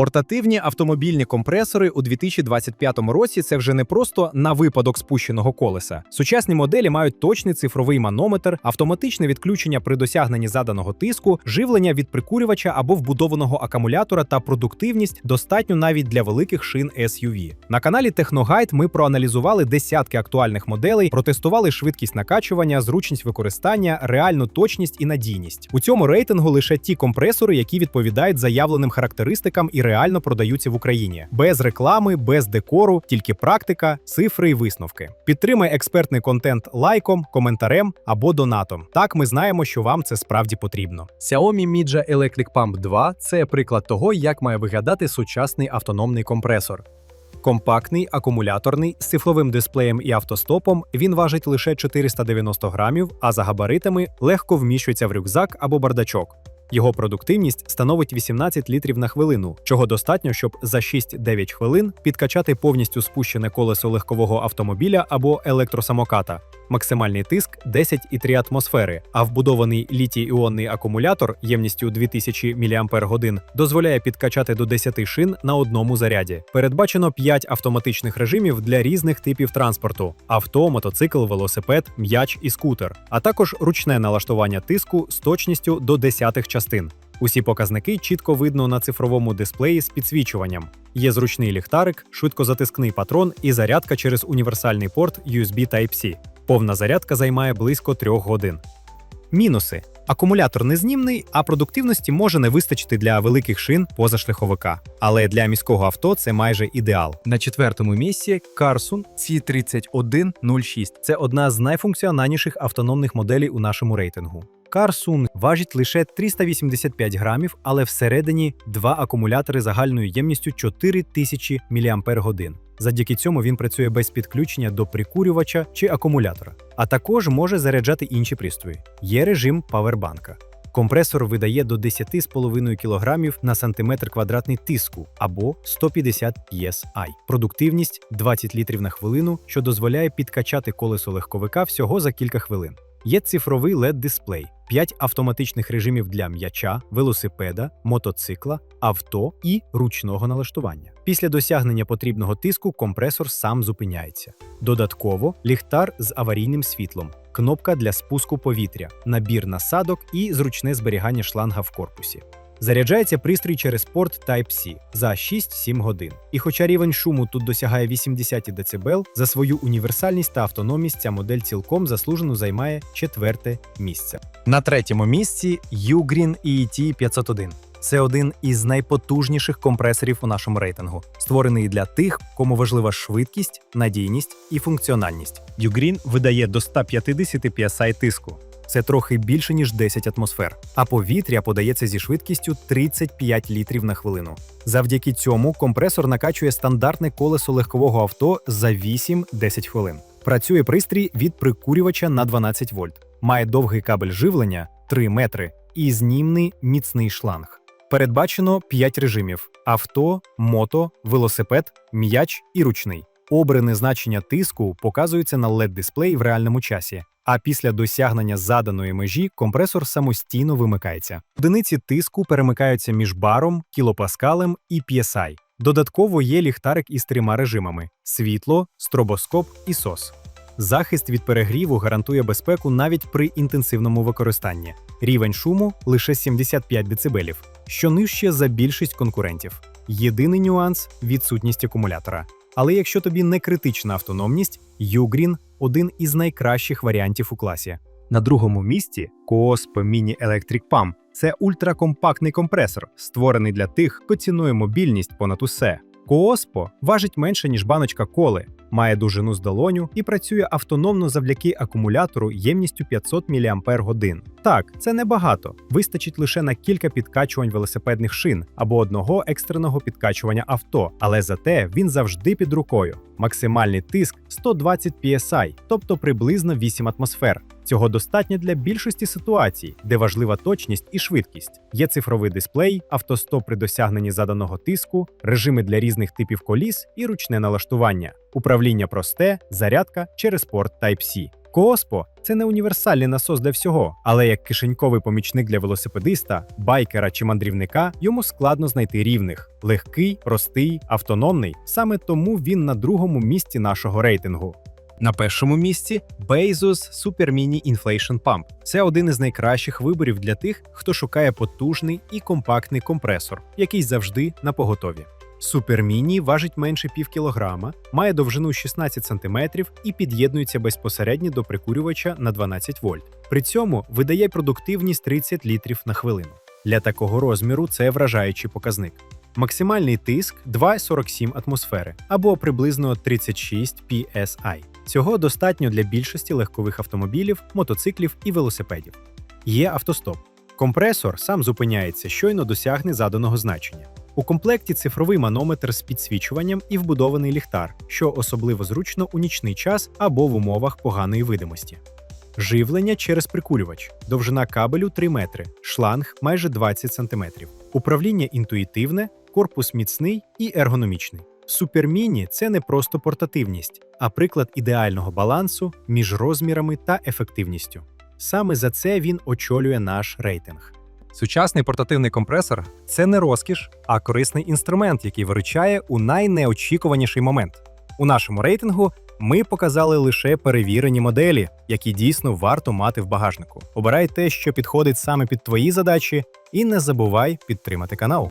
Портативні автомобільні компресори у 2025 році це вже не просто на випадок спущеного колеса. Сучасні моделі мають точний цифровий манометр, автоматичне відключення при досягненні заданого тиску, живлення від прикурювача або вбудованого акумулятора та продуктивність достатньо навіть для великих шин SUV. На каналі Техногайд ми проаналізували десятки актуальних моделей, протестували швидкість накачування, зручність використання, реальну точність і надійність. У цьому рейтингу лише ті компресори, які відповідають заявленим характеристикам і реально продаються в Україні, без реклами, без декору, тільки практика, цифри і висновки. Підтримай експертний контент лайком, коментарем або донатом. Так ми знаємо, що вам це справді потрібно. Xiaomi Midja Electric Pump 2 це приклад того, як має виглядати сучасний автономний компресор. Компактний, акумуляторний, з цифровим дисплеєм і автостопом він важить лише 490 грамів, а за габаритами легко вміщується в рюкзак або бардачок. Його продуктивність становить 18 літрів на хвилину, чого достатньо, щоб за 6-9 хвилин підкачати повністю спущене колесо легкового автомобіля або електросамоката. Максимальний тиск 10,3 атмосфери, а вбудований літій-іонний акумулятор ємністю 2000 мАч дозволяє підкачати до 10 шин на одному заряді. Передбачено 5 автоматичних режимів для різних типів транспорту: авто, мотоцикл, велосипед, м'яч і скутер, а також ручне налаштування тиску з точністю до десятих частин. Усі показники чітко видно на цифровому дисплеї з підсвічуванням. Є зручний ліхтарик, швидкозатискний патрон і зарядка через універсальний порт USB Type-C. Повна зарядка займає близько 3 годин. Мінуси: акумулятор незнімний, а продуктивності може не вистачити для великих шин позашляховика. Але для міського авто це майже ідеал. На четвертому місці Carsun C3106. Це одна з найфункціональніших автономних моделей у нашому рейтингу. Carsun важить лише 385 грамів, але всередині два акумулятори загальною ємністю 4000 мАч. Завдяки цьому він працює без підключення до прикурювача чи акумулятора, а також може заряджати інші пристрої. Є режим павербанка. Компресор видає до 10,5 кг на сантиметр квадратний тиску або 150 PSI. Продуктивність 20 літрів на хвилину, що дозволяє підкачати колесо легковика всього за кілька хвилин. Є цифровий led дисплей 5 автоматичних режимів для м'яча, велосипеда, мотоцикла, авто і ручного налаштування. Після досягнення потрібного тиску компресор сам зупиняється. Додатково ліхтар з аварійним світлом, кнопка для спуску повітря, набір насадок і зручне зберігання шланга в корпусі. Заряджається пристрій через порт Type-C за 6-7 годин. І хоча рівень шуму тут досягає 80 дБ, за свою універсальність та автономність ця модель цілком заслужено займає четверте місце. На третьому місці Ugreen EET 501. Це один із найпотужніших компресорів у нашому рейтингу, створений для тих, кому важлива швидкість, надійність і функціональність. Ugreen видає до 150 PSI тиску. Це трохи більше ніж 10 атмосфер, а повітря подається зі швидкістю 35 літрів на хвилину. Завдяки цьому компресор накачує стандартне колесо легкового авто за 8-10 хвилин. Працює пристрій від прикурювача на 12 вольт, має довгий кабель живлення 3 метри і знімний міцний шланг. Передбачено 5 режимів: авто, мото, велосипед, м'яч і ручний. Обране значення тиску показується на led дисплей в реальному часі. А після досягнення заданої межі компресор самостійно вимикається. Одиниці тиску перемикаються між баром, кілопаскалем і PSI. Додатково є ліхтарик із трьома режимами: світло, стробоскоп і SOS. Захист від перегріву гарантує безпеку навіть при інтенсивному використанні. Рівень шуму лише 75 дБ, що нижче за більшість конкурентів. Єдиний нюанс відсутність акумулятора. Але якщо тобі не критична автономність, Ugreen – один із найкращих варіантів у класі. На другому місці Coosp Mini Electric Pump – це ультракомпактний компресор, створений для тих, хто цінує мобільність понад усе. Кооспо важить менше, ніж баночка коли, має довжину з долоню і працює автономно завдяки акумулятору ємністю 500 мАч. Так, це небагато, вистачить лише на кілька підкачувань велосипедних шин або одного екстреного підкачування авто, але зате він завжди під рукою. Максимальний тиск 120 PSI, тобто приблизно 8 атмосфер. Цього достатньо для більшості ситуацій, де важлива точність і швидкість. Є цифровий дисплей, автостоп при досягненні заданого тиску, режими для різних типів коліс і ручне налаштування. Управління просте, зарядка через порт Type-C. Кооспо це не універсальний насос для всього, але як кишеньковий помічник для велосипедиста, байкера чи мандрівника йому складно знайти рівних. Легкий, простий, автономний. Саме тому він на другому місці нашого рейтингу. На першому місці Bezos Super Mini Inflation Pump. Це один із найкращих виборів для тих, хто шукає потужний і компактний компресор, який завжди на поготові. Super Mini важить менше пів кілограма, має довжину 16 см і під'єднується безпосередньо до прикурювача на 12 вольт. При цьому видає продуктивність 30 літрів на хвилину. Для такого розміру це вражаючий показник. Максимальний тиск 2,47 атмосфери або приблизно 36 psi. Цього достатньо для більшості легкових автомобілів, мотоциклів і велосипедів. Є автостоп. Компресор сам зупиняється, щойно досягне заданого значення. У комплекті цифровий манометр з підсвічуванням і вбудований ліхтар, що особливо зручно у нічний час або в умовах поганої видимості. Живлення через прикурювач, довжина кабелю 3 метри, шланг майже 20 см. Управління інтуїтивне, корпус міцний і ергономічний. Суперміні це не просто портативність, а приклад ідеального балансу між розмірами та ефективністю. Саме за це він очолює наш рейтинг. Сучасний портативний компресор це не розкіш, а корисний інструмент, який виручає у найнеочікуваніший момент. У нашому рейтингу ми показали лише перевірені моделі, які дійсно варто мати в багажнику. Обирай те, що підходить саме під твої задачі, і не забувай підтримати канал.